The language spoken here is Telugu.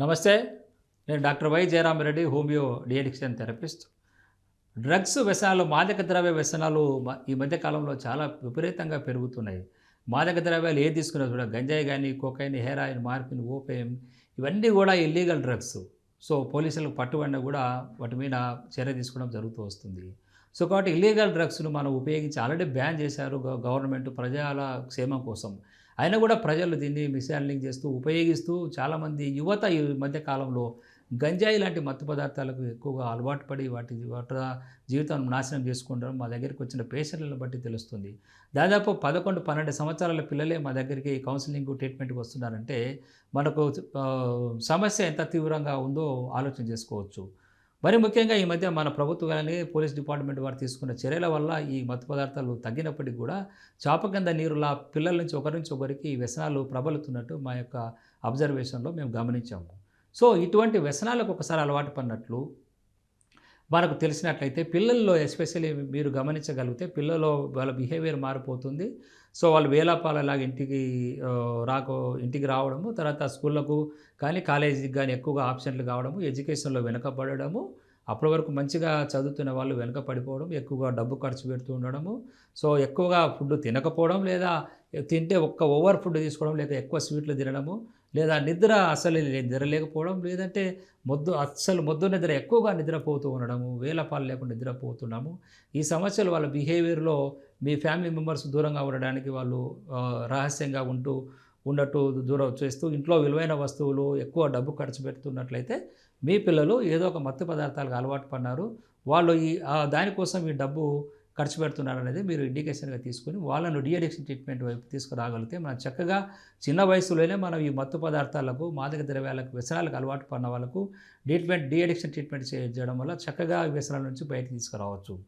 నమస్తే నేను doctor Y Jayaramareddy homeo deaddiction therapist. Drugs వ్యసనాలు మాదక ద్రవ్య వ్యసనాలు ఈ మధ్యకాలంలో చాలా విపరీతంగా పెరుగుతున్నాయి. మాదక ద్రవ్యాలు ఏది తీసుకున్నా కూడా గంజాయి కానీ కోకైన్ హెరాయిన్ మార్పిన్ ఓపియం ఇవన్నీ కూడా ఇల్లీగల్ డ్రగ్స్. సో పోలీసులకు పట్టుబడినా కూడా వాటి మీద చర్య తీసుకోవడం జరుగుతూ వస్తుంది. సో కాబట్టి ఇల్లీగల్ డ్రగ్స్ను మనం ఉపయోగించి ఆల్రెడీ బ్యాన్ చేశారు గవర్నమెంట్ ప్రజల క్షేమం కోసం. అయినా కూడా ప్రజలు దీన్ని మిస్హ్యాండ్లింగ్ చేస్తూ ఉపయోగిస్తూ చాలామంది యువత ఈ మధ్యకాలంలో గంజాయి లాంటి మత్తు పదార్థాలకు ఎక్కువగా అలవాటు పడి వాటి వాటి జీవితాన్ని నాశనం చేసుకుంటారు మా దగ్గరికి వచ్చిన పేషెంట్లను బట్టి తెలుస్తుంది. దాదాపు పదకొండు పన్నెండు సంవత్సరాల పిల్లలే మా దగ్గరికి కౌన్సిలింగ్ ట్రీట్మెంట్కి వస్తున్నారంటే మనకు సమస్య ఎంత తీవ్రంగా ఉందో ఆలోచన చేసుకోవచ్చు. మరి ముఖ్యంగా ఈ మధ్య మన ప్రభుత్వం కానీ పోలీస్ డిపార్ట్మెంట్ వారు తీసుకున్న చర్యల వల్ల ఈ మత్తు పదార్థాలు తగ్గినప్పటికీ కూడా చాప కింద నీరులా పిల్లల నుంచి ఒకరి నుంచి ఒకరికి ఈ వ్యసనాలు ప్రబలుతున్నట్టు మా యొక్క అబ్జర్వేషన్లో మేము గమనించాము. సో ఇటువంటి వ్యసనాలకు ఒకసారి అలవాటు పడినట్లు మనకు తెలిసినట్లయితే పిల్లల్లో ఎస్పెషల్లీ మీరు గమనించగలిగితే పిల్లల్లో వాళ్ళ బిహేవియర్ మారిపోతుంది. సో వాళ్ళు వేలాపాలలాగా ఇంటికి రాకో ఇంటికి రావడము తర్వాత స్కూళ్ళకు కానీ కాలేజీకి కానీ ఎక్కువగా ఆప్షన్లు కావడము ఎడ్యుకేషన్లో వెనకబడము అప్పటి వరకు మంచిగా చదువుతున్న వాళ్ళు వెనుక పడిపోవడం ఎక్కువగా డబ్బు ఖర్చు పెడుతూ ఉండడము. సో ఎక్కువగా ఫుడ్ తినకపోవడం లేదా తింటే ఒక్క ఓవర్ ఫుడ్ తీసుకోవడం లేదా ఎక్కువ స్వీట్లు తినడము లేదా నిద్ర అసలు నిద్ర లేకపోవడం లేదంటే మొద్దు అస్సలు మొద్దు నిద్ర ఎక్కువగా నిద్రపోతూ ఉండడము వేల పాలు లేకుండా నిద్రపోతున్నాము. ఈ సమస్యలు వాళ్ళ బిహేవియర్లో మీ ఫ్యామిలీ మెంబర్స్ దూరంగా ఉండడానికి వాళ్ళు రహస్యంగా ఉంటూ ఉన్నట్టు దూరం చేస్తూ ఇంట్లో విలువైన వస్తువులు ఎక్కువ డబ్బు ఖర్చు పెడుతున్నట్లయితే మీ పిల్లలు ఏదో ఒక మత్తు పదార్థాలకు అలవాటు పడినారు వాళ్ళు ఈ దానికోసం ఈ డబ్బు ఖర్చు పెడుతున్నారు అనేది మీరు ఇండికేషన్గా తీసుకుని వాళ్ళను డిఅడిక్షన్ ట్రీట్మెంట్ వైపు తీసుకురాగలిగితే మనం చక్కగా చిన్న వయసులోనే మనం ఈ మత్తు పదార్థాలకు మాదక ద్రవ్యాలకు వ్యసనాలకు అలవాటు పడిన వాళ్ళకు ట్రీట్మెంట్ డిఅడిక్షన్ ట్రీట్మెంట్ చేయడం వల్ల చక్కగా వ్యసనాల నుంచి బయటకు తీసుకురావచ్చు.